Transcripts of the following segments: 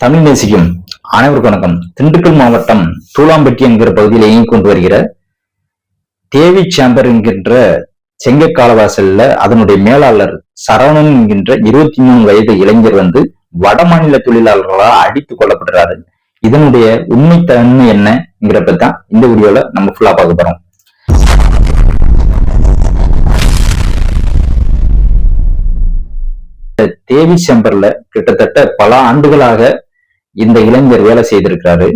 தமிழ் நேசிக்கும் அனைவருக்கும் வணக்கம். திண்டுக்கல் மாவட்டம் தூளாம்பட்டி என்கிற பகுதியில் இயங்கிக் கொண்டு வருகிற தேவி சேம்பர் என்கின்ற செங்க காலவாசல்ல அதனுடைய மேலாளர் சரவணன் என்கின்ற இருபத்தி மூணு வயது இளைஞர் வந்து வட மாநில தொழிலாளர்களால் அடித்து கொல்லப்படுறாரு இதனுடைய உண்மை தன்மை என்னங்கிறப்ப தான் இந்த வீடியோல நம்ம ஃபுல்லா பார்க்க போறோம். தேவி செம்பர்ல கிட்டத்தட்ட பல ஆண்டுகளாக இந்த இளைஞர் வேலை செய்திருக்கிறாரு.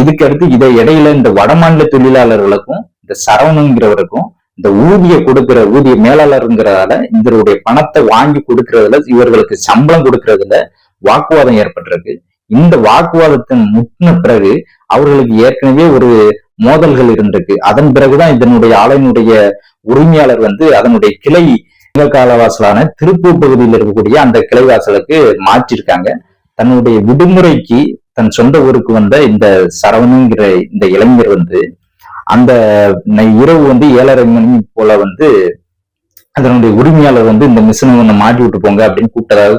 இதுக்கு அடுத்து இதை இடையில இந்த வடமாநில தொழிலாளர்களுக்கும் இந்த சரவணங்கிறவருக்கும் இந்த ஊதிய கொடுக்கிற ஊதிய மேலாளருங்கிறதால இதனுடைய பணத்தை வாங்கி கொடுக்கறதுல இவர்களுக்கு சம்பளம் கொடுக்கறதுல வாக்குவாதம் ஏற்பட்டிருக்கு. இந்த வாக்குவாதத்தின் முட்டின பிறகு அவர்களுக்கு ஏற்கனவே ஒரு மோதல்கள் இருந்திருக்கு. அதன் பிறகுதான் இதனுடைய ஆலையினுடைய உரிமையாளர் வந்து அதனுடைய கிளை காலவாசலான திருப்பூர் பகுதியில் இருக்கக்கூடிய அந்த கிளைவாசலுக்கு மாற்றிருக்காங்க. தன்னுடைய விடுமுறைக்கு தன் சொந்த ஊருக்கு வந்த இந்த சரவணுங்கிற இந்த இளைஞர் வந்து அந்த இரவு வந்து ஏழரை மணி போல வந்து அதனுடைய உரிமையாளர் வந்து இந்த மிஷினை ஒன்று மாட்டி விட்டு போங்க அப்படின்னு கூப்பிட்டதாக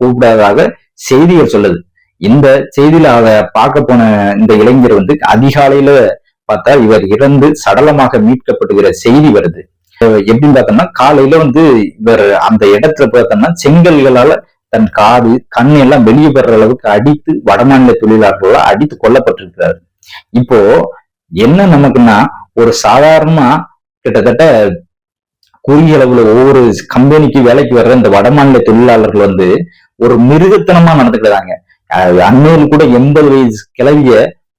கூப்பிடாததாக செய்திகள் சொல்லுது. இந்த செய்தியில அதை பார்க்க போன இந்த இளைஞர் வந்து அதிகாலையில பார்த்தா இவர் இறந்து சடலமாக மீட்கப்படுகிற செய்தி வருது. எப்படின்னு பார்த்தோம்னா காலையில வந்து இவர் அந்த இடத்துல பார்த்தோம்னா செங்கல்களால தன் காது கண் எல்லாம் வெளியே பெற அளவுக்கு அடித்து வடமாநில தொழிலாளர்களால் அடித்து கொல்லப்பட்டிருக்கிறாரு. இப்போ என்ன நமக்குன்னா ஒரு சாதாரணமா கிட்டத்தட்ட குறுகிய அளவுல ஒவ்வொரு கம்பெனிக்கு வேலைக்கு வர்ற இந்த வடமாநில தொழிலாளர்கள் வந்து ஒரு மிருகத்தனமா நடந்துக்கிறாங்க அண்மையில் கூட எண்பது வயசு கிளவிய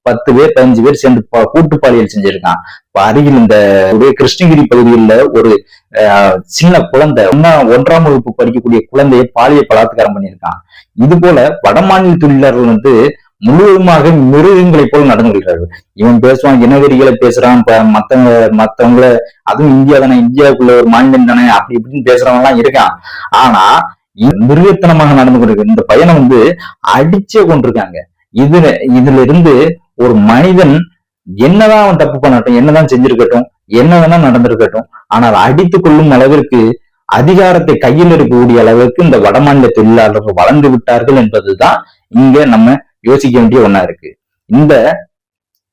பத்து பேர் பதினஞ்சு பேர் சேர்ந்து கூட்டு பாலியல் செஞ்சிருக்கான். இப்ப அருகில் இந்த கிருஷ்ணகிரி பகுதியில் ஒரு சின்ன குழந்தை ஒன்றாம் வகுப்பு படிக்கக்கூடிய குழந்தையை பாலியல் பலாத்காரம் பண்ணியிருக்கான். இது போல வடமாநில தொழிலாளர்கள் வந்து முழுவதுமாக மிருகங்களை போல நடந்து கொள்கிறார்கள். இவன் பேசுவான் இனவெறிகளை பேசுறான் மத்தவங்க மத்தவங்கள அதுவும் இந்தியா தானே இந்தியாவுக்குள்ள ஒரு மாநிலம் தானே அப்படி இப்படின்னு பேசுறவங்க எல்லாம் இருக்கான். ஆனா மிருகத்தனமாக நடந்து கொண்டிருக்கு இந்த பையனை வந்து அடிச்சே கொண்டிருக்காங்க. இதுல இதுல இருந்து ஒரு மனிதன் என்னதான் அவன் தப்பு பண்ணட்டும் என்னதான் செஞ்சிருக்கட்டும் என்ன வேணா நடந்திருக்கட்டும் ஆனால் அடித்து கொள்ளும் அளவிற்கு அதிகாரத்தை கையில் இருக்கக்கூடிய அளவுக்கு இந்த வடமாநில தொழிலாளர்கள் வளர்ந்து விட்டார்கள் என்பதுதான் இங்க நம்ம யோசிக்க வேண்டிய ஒண்ணா இருக்கு. இந்த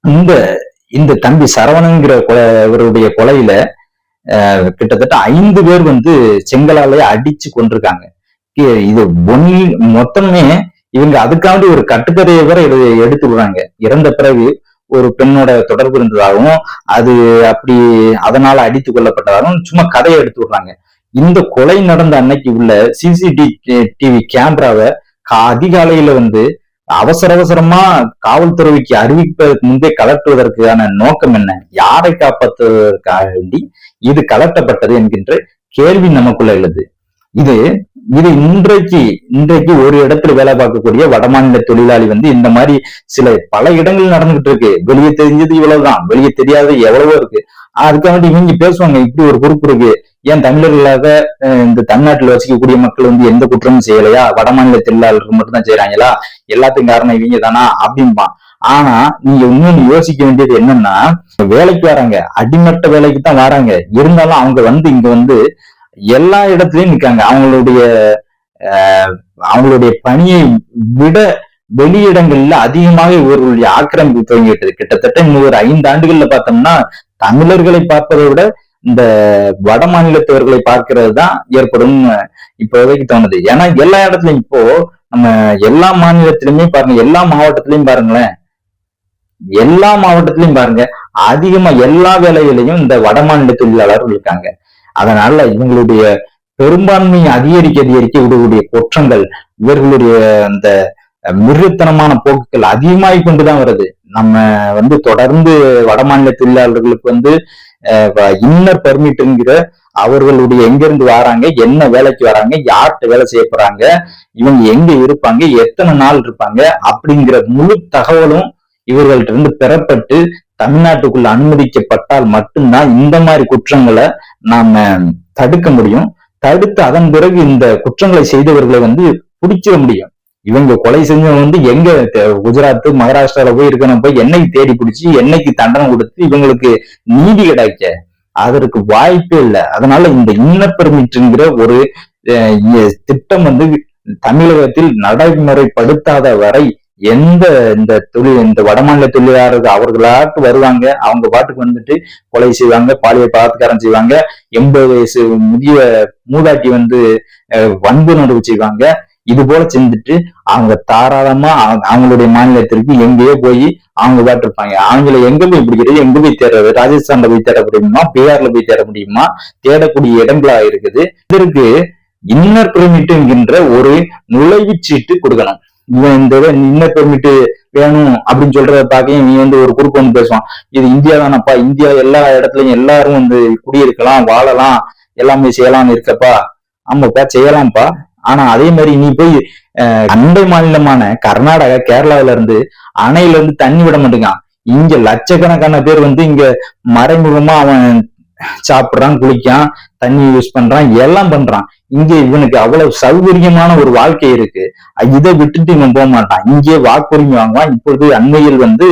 இந்த இந்த தம்பி சரவணங்கிற இவருடைய கொலையில கிட்டத்தட்ட ஐந்து பேர் வந்து செங்கலாலே அடிச்சு கொண்டிருக்காங்க இது ஒன்னி மொத்தமே இவங்க அதுக்காண்டி ஒரு கட்டுக்கதையை வேற எடுத்து விடுறாங்க. இறந்த பிறகு ஒரு பெண்ணோட தொடர்பு இருந்ததாகவும் அது அப்படி அதனால அடித்து கொள்ளப்பட்டதாகவும் சும்மா கதையை எடுத்து விடுறாங்க. இந்த கொலை நடந்த அன்னைக்கு உள்ள சிசிடிவி கேமராவை அதிகாலையில வந்து அவசர அவசரமா காவல்துறைக்கு அறிவிப்பதற்கு முன்பே கலட்டுவதற்கான நோக்கம் என்ன? யாரை காப்பாற்றுவதற்காக வேண்டி இது கலட்டப்பட்டது என்கின்ற கேள்வி நமக்குள்ள உள்ளது இது இது இன்றைக்கு இன்றைக்கு ஒரு இடத்துல வேலை பார்க்கக்கூடிய வடமாநில தொழிலாளி வந்து இந்த மாதிரி சில பல இடங்கள் நடந்துகிட்டு இருக்கு. வெளியே தெரிஞ்சது இவ்வளவுதான். வெளியே தெரியாதது எவ்வளவோ இருக்கு. அதுக்காக இவங்க பேசுவாங்க இப்படி ஒரு பொறுப்பு இருக்கு. ஏன் தமிழர்களாக இந்த தமிழ்நாட்டில் வசிக்கக்கூடிய மக்கள் வந்து எந்த குற்றமும் செய்யலையா? வடமாநில தொழிலாளர்கள் மட்டும் தான் செய்யறாங்களா? எல்லாத்துக்கும் காரணம் இவங்க தானா அப்படின்பா ஆனா நீங்க இன்னொன்னு யோசிக்க வேண்டியது என்னன்னா வேலைக்கு வராங்க. அடிமட்ட வேலைக்கு தான் வராங்க. இருந்தாலும் அவங்க வந்து இங்க வந்து எல்லா இடத்துலயும் நிக்காங்க. அவங்களுடைய அவங்களுடைய பணியை விட வெளியிடங்கள்ல அதிகமாக இவர்களுடைய ஆக்கிரமிப்பு துவங்கிவிட்டது. கிட்டத்தட்ட இன்னும் ஒரு ஐந்து ஆண்டுகள்ல பார்த்தோம்னா தமிழர்களை பார்ப்பதை விட இந்த வட மாநிலத்தவர்களை பார்க்கிறது தான் ஏற்படும் இப்போதைக்கு தோணுது. ஏன்னா எல்லா இடத்துலயும் இப்போ நம்ம எல்லா மாநிலத்திலுமே பாருங்க எல்லா மாவட்டத்திலயும் பாருங்களேன். எல்லா மாவட்டத்திலயும் பாருங்க அதிகமா எல்லா வேலைகளையும் இந்த வட மாநில தொழிலாளர்கள் இருக்காங்க. அதனால இவங்களுடைய பெரும்பான்மை அதிகரிக்க அதிகரிக்க இவர்களுடைய குற்றங்கள் இவர்களுடைய அந்த மிருத்தனமான போக்குகள் அதிகமாகி கொண்டுதான் வருது. நம்ம வந்து தொடர்ந்து வடமாநில தொழிலாளர்களுக்கு வந்து இன்னர் பர்மிட்ங்கிற அவர்களுடைய எங்கிருந்து வராங்க என்ன வேலைக்கு வராங்க யார்கிட்ட வேலை செய்ய போறாங்க இவங்க எங்க இருப்பாங்க எத்தனை நாள் இருப்பாங்க அப்படிங்கிற முழு தகவலும் இவர்கள்ட்ட இருந்து பெறப்பட்டு தமிழ்நாட்டுக்குள்ள அனுமதிக்கப்பட்டால் மட்டும்தான் இந்த மாதிரி குற்றங்களை நாம தடுக்க முடியும். தடுத்து அதன் பிறகு இந்த குற்றங்களை செய்தவர்களை வந்து பிடிச்சிட முடியும். இவங்க கொலை செஞ்சவங்க வந்து எங்க குஜராத் மகாராஷ்டிரால போய் இருக்கணும் போய் என்னைக்கு தேடி பிடிச்சி என்னைக்கு தண்டனை கொடுத்து இவங்களுக்கு நீதி கிடைக்க. அதற்கு வாய்ப்பே இல்லை. அதனால இந்த இன்னப்பெருமிட்டுங்கிற ஒரு திட்டம் வந்து தமிழகத்தில் நடைமுறைப்படுத்தாத வரை எந்த இந்த தொழில் இந்த வடமாநில தொழிலாளர்கள் அவர்களாட்டு வருவாங்க அவங்க பாட்டுக்கு வந்துட்டு கொலை செய்வாங்க பாலியல் பலாத்காரம் செய்வாங்க எண்பது வயசு முதிய மூதாட்டி வந்து வன்பு நடவு செய்வாங்க. இது போல செஞ்சுட்டு அவங்க தாராளமா அவங்க- அவங்களுடைய மாநிலத்திற்கு எங்கேயோ போய் அவங்க பாட்டு இருப்பாங்க. அவங்கள எங்க போய் பிடிக்கிறது? எங்க போய் தேடுறது ராஜஸ்தான்ல போய் தேட முடியுமா? பீகார்ல போய் தேட முடியுமா? தேடக்கூடிய இடங்களா இருக்குது. இதற்கு இன்னர் பெர்மிட் என்கின்ற ஒரு நுழைவு சீட்டு கொடுக்கணும். இந்த இன்னர் பெர்மிட் வேணும் அப்படின்னு சொல்றத பார்க்க நீ வந்து ஒரு குரூப் வந்து பேசுவான். இது இந்தியா தானப்பா? இந்தியா எல்லா இடத்துலயும் எல்லாரும் வந்து குடியிருக்கலாம் வாழலாம் எல்லாமே செய்யலாம்னு இருக்கப்பா. ஆமாப்பா செய்யலாம்ப்பா. ஆனா அதே மாதிரி நீ போய் அஹ், அண்டை மாநிலமான கர்நாடகா கேரளாவில இருந்து அணையில இருந்து தண்ணி விட மாட்டேங்கான் இங்க லட்சக்கணக்கான பேர் வந்து இங்க மறைமுகமா அவன் சாப்பிடுறான் குளிக்கான் தண்ணி யூஸ் பண்றான் எல்லாம் பண்றான். இங்கே இவனுக்கு அவ்வளவு சௌகரியமான ஒரு வாழ்க்கை இருக்கு. இதை விட்டுட்டு இவன் போக மாட்டான். இங்கே வாக்குரிமை வாங்குவான். இப்பொழுது அண்மையில் வந்து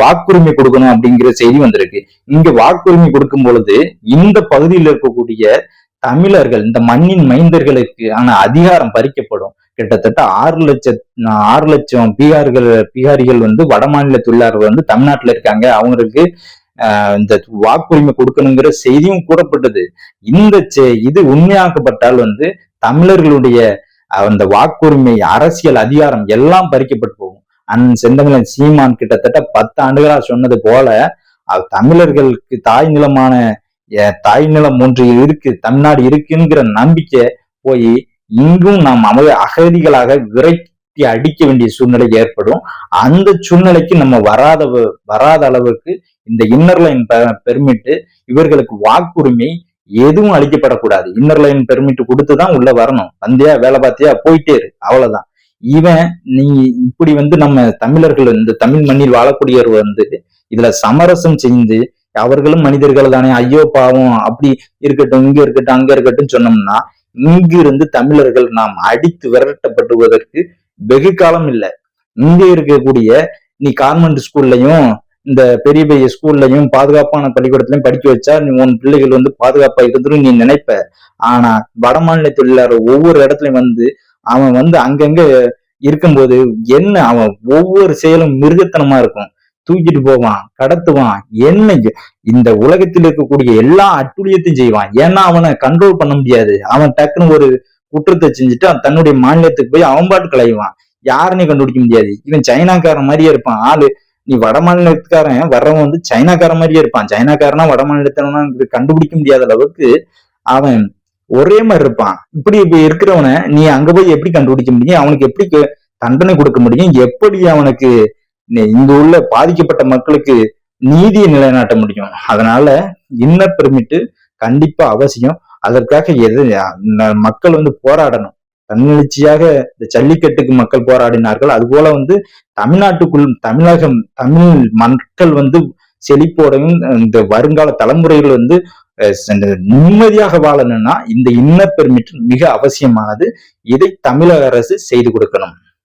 வாக்குரிமை கொடுக்கணும் அப்படிங்கிற செய்தி வந்திருக்கு. இங்க வாக்குரிமை கொடுக்கும் பொழுது இந்த பகுதியில் இருக்கக்கூடிய தமிழர்கள் இந்த மண்ணின் மைந்தர்களுக்கு ஆன அதிகாரம் பறிக்கப்படும். கிட்டத்தட்ட ஆறு லட்சம் ஆறு லட்சம் பீகார்கள் பீகாரிகள் வந்து வட மாநில தொழிலாளர்கள் வந்து தமிழ்நாட்டுல இருக்காங்க. அவங்களுக்கு இந்த வாக்குரிமை கொடுக்கணுங்கிற செய்தியும் கூறப்பட்டது. இந்த செ- இது உண்மையாக்கப்பட்டால் வந்து தமிழர்களுடைய அந்த வாக்குரிமை அரசியல் அதிகாரம் எல்லாம் பறிக்கப்பட்டு போகும். அந் செந்தமிழன் சீமான் கிட்டத்தட்ட பத்து ஆண்டுகளா சொன்னது போல தமிழர்களுக்கு தாய் நிலமான தாய் நிலம் ஒன்று இருக்கு தமிழ்நாடு இருக்குங்கிற நம்பிக்கை போய் இங்கும் நாம் அம அகதிகளாக விரட்டி அடிக்க வேண்டிய சூழ்நிலை ஏற்படும். அந்த சூழ்நிலைக்கு நம்ம வராத வ- வராத அளவுக்கு இந்த இன்னர் லைன் பெர்மிட் இவர்களுக்கு வாக்குரிமை எதுவும் அளிக்கப்படக்கூடாது. இன்னர் லைன் பெர்மிட் கொடுத்துதான் உள்ள வரணும். வந்தியா வேலை பார்த்தியா போயிட்டே இரு. அவ்வளவுதான். இவன் நீ இப்படி வந்து நம்ம தமிழர்கள் இந்த தமிழ் மண்ணில் வாழக்கூடியவர் வந்து இதுல சமரசம் செஞ்சு அவர்களும் மனிதர்கள் தானே. ஐயோ பாவம் அப்படி இருக்கட்டும் இங்க இருக்கட்டும் அங்க இருக்கட்டும் சொன்னோம்னா இங்கிருந்து தமிழர்கள் நாம் அடித்து விரட்டப்படுவதற்கு வெகு காலம் இல்லை. இங்க இருக்கக்கூடிய நீ கான்வென்ட் ஸ்கூல்லையும் இந்த பெரிய பெரிய ஸ்கூல்லையும் பாதுகாப்பான பள்ளிக்கூடத்திலையும் படிக்க வச்சா நீ உன் பிள்ளைகள் வந்து பாதுகாப்பா இருந்துரும் நீ நினைப்ப. ஆனா வட மாநில தொழிலாளர் ஒவ்வொரு இடத்துலயும் வந்து அவன் வந்து அங்கங்க இருக்கும்போது என்ன அவன் ஒவ்வொரு செயலும் மிருகத்தனமா இருக்கும். தூக்கிட்டு போவான் கடத்துவான் என்ன இந்த உலகத்தில் இருக்கக்கூடிய எல்லா அட்டுழியத்தையும் செய்வான். ஏன்னா அவனை கண்ட்ரோல் பண்ண முடியாது. அவன் டக்குன்னு ஒரு குற்றத்தை செஞ்சுட்டு அவன் தன்னுடைய மாநிலத்துக்கு போய் அவன் பாட்டு கலைவான் யாருன்னு கண்டுபிடிக்க முடியாது. இவன் சைனாக்காரன் மாதிரியே இருப்பான். ஆளு நீ வட மாநிலத்துக்காரன் வர்றவன் வந்து சைனாக்காரன் மாதிரியே இருப்பான். சைனாக்காரனா வட மாநிலத்தனா கண்டுபிடிக்க முடியாத அளவுக்கு அவன் ஒரே மாதிரி இருப்பான். இப்படி இப்ப இருக்கிறவனை நீ அங்க போய் எப்படி கண்டுபிடிக்க முடியும்? அவனுக்கு எப்படி தண்டனை கொடுக்க முடியும்? எப்படி அவனுக்கு இங்க உள்ள பாதிக்கப்பட்ட மக்களுக்கு நீதியை நிலைநாட்ட முடியும்? அதனால இன்னர் பெர்மிட் கண்டிப்பா அவசியம். அதற்காக எது மக்கள் வந்து போராடணும். தன்னெழுச்சியாக இந்த ஜல்லிக்கட்டுக்கு மக்கள் போராடினார்கள். அதுபோல வந்து தமிழ்நாட்டுக்குள் தமிழகம் தமிழ் மக்கள் வந்து செழிப்போடவும் இந்த வருங்கால தலைமுறைகள் வந்து நிம்மதியாக வாழணும்னா இந்த இன்னர் பெர்மிட் மிக அவசியமானது. இதை தமிழக அரசு செய்து கொடுக்கணும்.